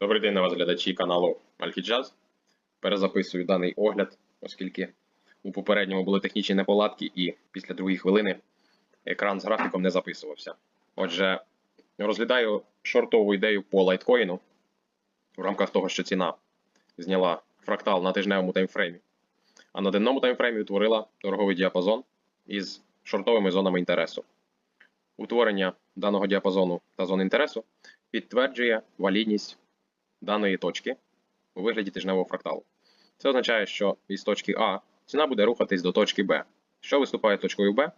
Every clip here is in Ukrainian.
Добрий день на вас, глядачі каналу Alkijaz. Перезаписую даний огляд, оскільки у попередньому були технічні неполадки, і після другої хвилини екран з графіком не записувався. Отже, розглядаю шортову ідею по лайткоїну в рамках того, що ціна зняла фрактал на тижневому таймфреймі, а на денному таймфреймі утворила торговий діапазон із шортовими зонами інтересу. Утворення даного діапазону та зон інтересу підтверджує валідність даної точки у вигляді тижневого фракталу. Це означає, що із точки А ціна буде рухатись до точки Б. Що виступає точкою Б?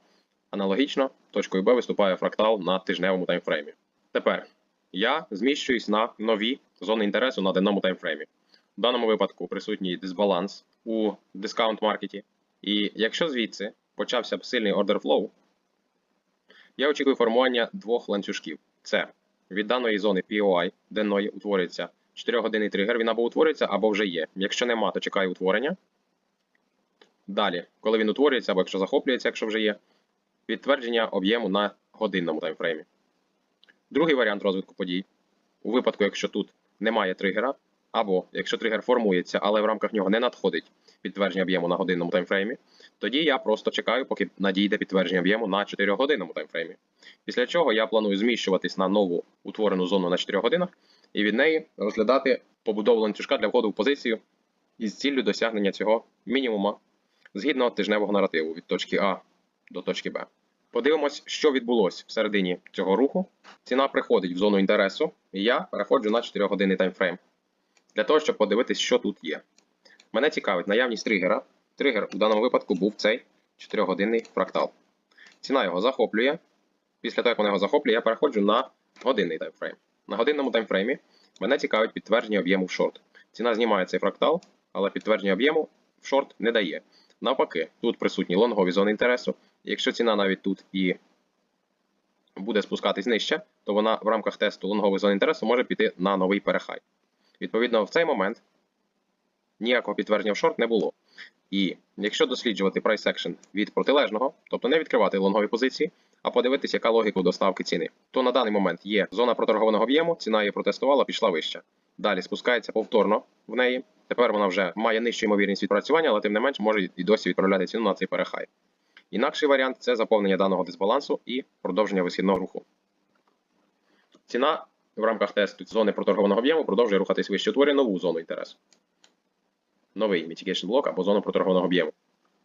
Аналогічно, точкою Б виступає фрактал на тижневому таймфреймі. Тепер я зміщуюсь на нові зони інтересу на денному таймфреймі. В даному випадку присутній дисбаланс у дискаунт-маркеті. І якщо звідси почався б сильний order flow, я очікую формування двох ланцюжків. Це від даної зони POI денної утворюється 4-годинний тригер, він або утворюється, або вже є. Якщо нема, то чекаю утворення. Далі, коли він утворюється, або якщо захоплюється, якщо вже є, підтвердження об'єму на годинному таймфреймі. Другий варіант розвитку подій у випадку, якщо тут немає тригера, або якщо тригер формується, але в рамках нього не надходить підтвердження об'єму на годинному таймфреймі, тоді я просто чекаю, поки надійде підтвердження об'єму на 4-годинному таймфреймі. Після чого я планую зміщуватись на нову утворену зону на 4 годинах і від неї розглядати побудову ланцюжка для входу в позицію із ціллю досягнення цього мінімума згідно тижневого наративу від точки А до точки Б. Подивимось, що відбулося всередині цього руху. Ціна приходить в зону інтересу, і я переходжу на 4 годинний таймфрейм для того, щоб подивитись, що тут є. Мене цікавить наявність тригера. Тригер у даному випадку був цей 4-годинний фрактал. Ціна його захоплює. Після того, як вона його захоплює, я переходжу на годинний таймфрейм. На годинному таймфреймі мене цікавить підтвердження об'єму в шорт. Ціна знімає цей фрактал, але підтвердження об'єму в шорт не дає. Навпаки, тут присутні лонгові зони інтересу. Якщо ціна навіть тут і буде спускатись нижче, то вона в рамках тесту лонгових зон інтересу може піти на новий перехай. Відповідно, в цей момент ніякого підтвердження в шорт не було. І якщо досліджувати price action від протилежного, тобто не відкривати лонгові позиції, а подивитися, яка логіка доставки ціни, то на даний момент є зона проторгованого об'єму, ціна її протестувала, пішла вище. Далі спускається повторно в неї. Тепер вона вже має нижчу ймовірність відпрацювання, але тим не менш може і досі відправляти ціну на цей перехай. Інакший варіант це заповнення даного дисбалансу і продовження висхідного руху. Ціна в рамках тесту зони проторгованого об'єму продовжує рухатись вище, утворює нову зону інтересу. Новий mitigation блок або зону проторгованого об'єму.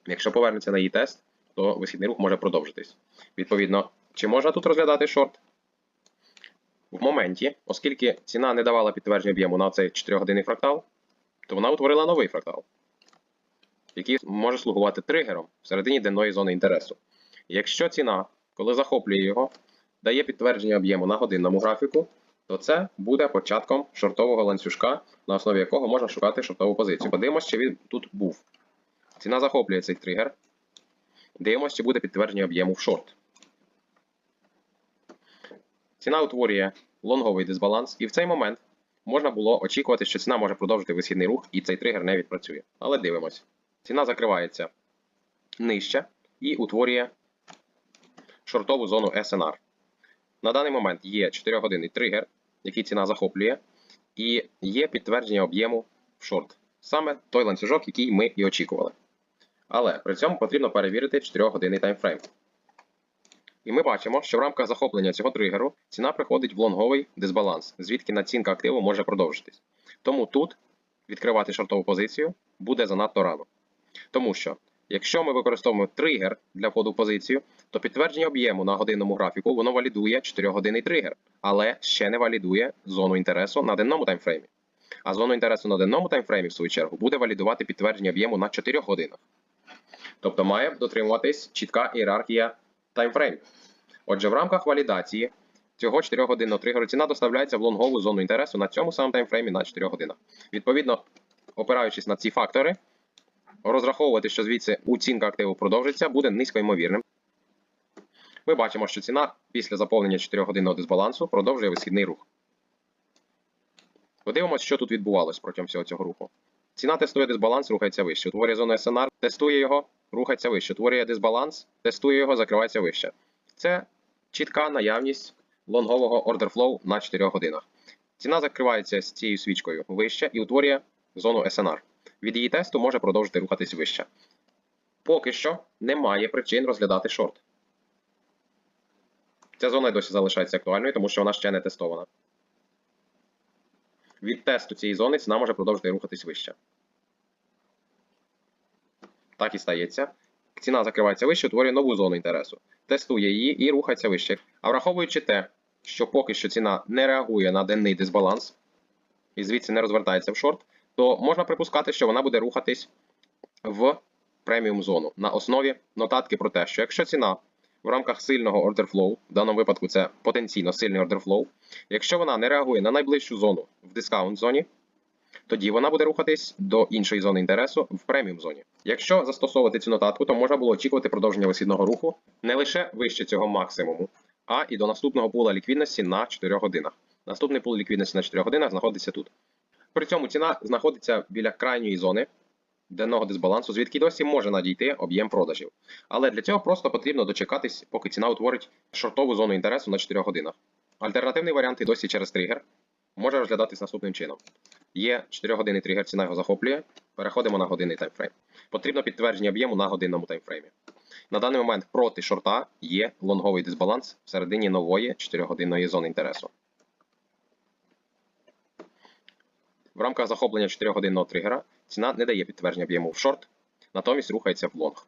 Якщо повернеться на її тест, то висхідний рух може продовжитись. Відповідно, чи можна тут розглядати шорт? В моменті, оскільки ціна не давала підтвердження об'єму на цей 4-годинний фрактал, то вона утворила новий фрактал, який може слугувати тригером всередині денної зони інтересу. Якщо ціна, коли захоплює його, дає підтвердження об'єму на годинному графіку, то це буде початком шортового ланцюжка, на основі якого можна шукати шортову позицію. Подивимось, чи він тут був. Ціна захоплює цей тригер. Дивимося, чи буде підтвердження об'єму в шорт. Ціна утворює лонговий дисбаланс, і в цей момент можна було очікувати, що ціна може продовжити висхідний рух, і цей тригер не відпрацює. Але дивимось. Ціна закривається нижче і утворює шортову зону SNR. На даний момент є 4-годинний тригер, який ціна захоплює, і є підтвердження об'єму в шорт. Саме той ланцюжок, який ми і очікували. Але при цьому потрібно перевірити 4-годинний таймфрейм. І ми бачимо, що в рамках захоплення цього тригеру ціна приходить в лонговий дисбаланс, звідки націнка активу може продовжитись. Тому тут відкривати шортову позицію буде занадто рано. Тому що, якщо ми використовуємо тригер для входу в позицію, то підтвердження об'єму на годинному графіку воно валідує 4-годинний тригер, але ще не валідує зону інтересу на денному таймфреймі. А зону інтересу на денному таймфреймі, в свою чергу, буде валідувати підтвердження об'єму на 4 годинах. Тобто має дотримуватись чітка ієрархія таймфреймів. Отже, в рамках валідації цього 4-годинного тригеру ціна доставляється в лонгову зону інтересу на цьому самому таймфреймі на 4 годинах. Відповідно, опираючись на ці фактори, розраховувати, що звідси оцінка активу продовжиться, буде низькоймовірним. Ми бачимо, що ціна після заповнення 4-годинного дисбалансу продовжує висхідний рух. Подивимося, що тут відбувалось протягом всього цього руху. Ціна тестує дисбаланс, рухається вище. Утворює зону SNR, тестує його, рухається вище. Утворює дисбаланс, тестує його, закривається вище. Це чітка наявність лонгового order flow на 4 годинах. Ціна закривається з цією свічкою вище і утворює зону SNR. Від її тесту може продовжити рухатись вище. Поки що немає причин розглядати шорт. Ця зона й досі залишається актуальною, тому що вона ще не тестована. Від тесту цієї зони ціна може продовжити рухатись вище. Так і стається. Ціна закривається вище, утворює нову зону інтересу. Тестує її і рухається вище. А враховуючи те, що поки що ціна не реагує на денний дисбаланс і звідси не розвертається в шорт, то можна припускати, що вона буде рухатись в преміум зону на основі нотатки про те, що якщо ціна в рамках сильного order flow, в даному випадку це потенційно сильний order flow, якщо вона не реагує на найближчу зону в дискаунт зоні, тоді вона буде рухатись до іншої зони інтересу в преміум зоні. Якщо застосовувати цю нотатку, то можна було очікувати продовження висхідного руху не лише вище цього максимуму, а і до наступного пула ліквідності на 4 годинах. Наступний пул ліквідності на 4 годинах знаходиться тут. При цьому ціна знаходиться біля крайньої зони денного дисбалансу, звідки досі може надійти об'єм продажів. Але для цього просто потрібно дочекатись, поки ціна утворить шортову зону інтересу на 4 годинах. Альтернативний варіант і досі через тригер може розглядатись наступним чином. Є 4 години тригер, ціна його захоплює. Переходимо на годинний таймфрейм. Потрібно підтвердження об'єму на годинному таймфреймі. На даний момент проти шорта є лонговий дисбаланс всередині нової 4-годинної зони інтересу. В рамках захоплення 4-годинного тригера ціна не дає підтвердження об'єму в шорт, натомість рухається в лонг.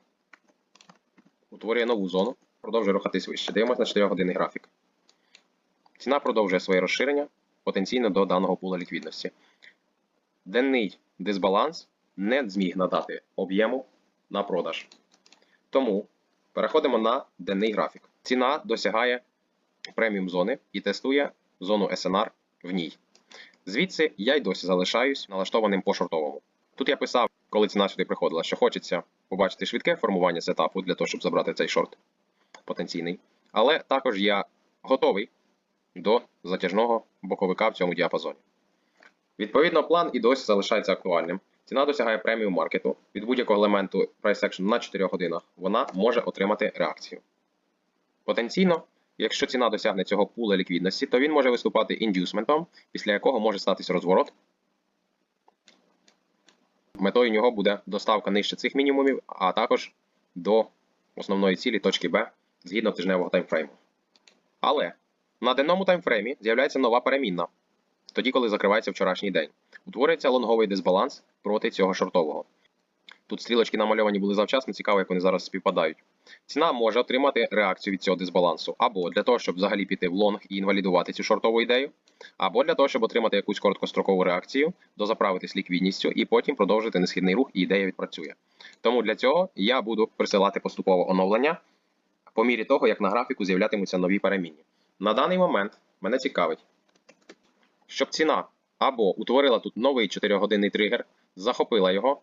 Утворює нову зону, продовжує рухатись вище. Дивимося на 4 годинний графік. Ціна продовжує своє розширення потенційно до даного пула ліквідності. Денний дисбаланс не зміг надати об'єму на продаж. Тому переходимо на денний графік. Ціна досягає преміум зони і тестує зону SNR в ній. Звідси я й досі залишаюсь налаштованим по шортовому. Тут я писав, коли ціна сюди приходила, що хочеться побачити швидке формування сетапу для того, щоб забрати цей шорт потенційний. Але також я готовий до затяжного боковика в цьому діапазоні. Відповідно, план і досі залишається актуальним. Ціна досягає преміум маркету від будь-якого елементу price action на 4 годинах. Вона може отримати реакцію. Потенційно, якщо ціна досягне цього пула ліквідності, то він може виступати індюсментом, після якого може статись розворот. Метою нього буде доставка нижче цих мінімумів, а також до основної цілі точки Б згідно тижневого таймфрейму. Але на денному таймфреймі з'являється нова перемінна, тоді, коли закривається вчорашній день. Утворюється лонговий дисбаланс проти цього шортового. Тут стрілочки намальовані були завчасно, цікаво, як вони зараз співпадають. Ціна може отримати реакцію від цього дисбалансу або для того, щоб взагалі піти в лонг і інвалідувати цю шортову ідею, або для того, щоб отримати якусь короткострокову реакцію, дозаправитись ліквідністю і потім продовжити несхідний рух, і ідея відпрацює. Тому для цього я буду присилати поступово оновлення по мірі того, як на графіку з'являтимуться нові перемінні. На даний момент мене цікавить, щоб ціна або утворила тут новий 4-годинний тригер, захопила його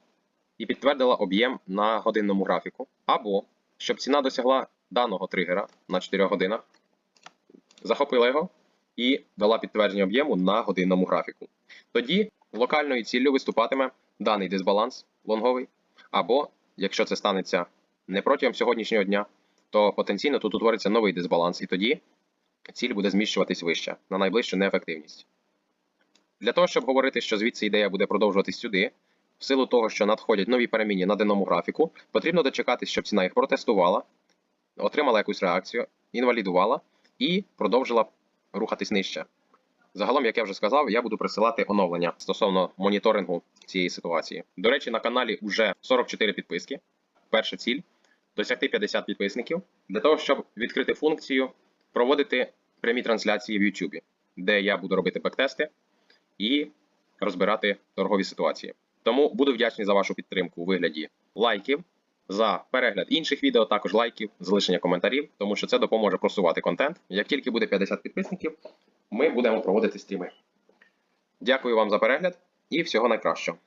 і підтвердила об'єм на годинному графіку, або щоб ціна досягла даного тригера на 4 годинах, захопила його і дала підтвердження об'єму на годинному графіку. Тоді локальною ціллю виступатиме даний дисбаланс лонговий, або, якщо це станеться не протягом сьогоднішнього дня, то потенційно тут утвориться новий дисбаланс, і тоді ціль буде зміщуватись вище на найближчу неефективність. Для того, щоб говорити, що звідси ідея буде продовжуватись сюди, в силу того, що надходять нові перемінні на денному графіку, потрібно дочекатись, щоб ціна їх протестувала, отримала якусь реакцію, інвалідувала і продовжила рухатись нижче. Загалом, як я вже сказав, я буду присилати оновлення стосовно моніторингу цієї ситуації. До речі, на каналі вже 44 підписки. Перша ціль досягти 50 підписників для того, щоб відкрити функцію проводити прямі трансляції в YouTube, де я буду робити бектести і розбирати торгові ситуації. Тому буду вдячний за вашу підтримку у вигляді лайків, за перегляд інших відео, також лайків, залишення коментарів, тому що це допоможе просувати контент. Як тільки буде 50 підписників, ми будемо проводити стріми. Дякую вам за перегляд і всього найкращого.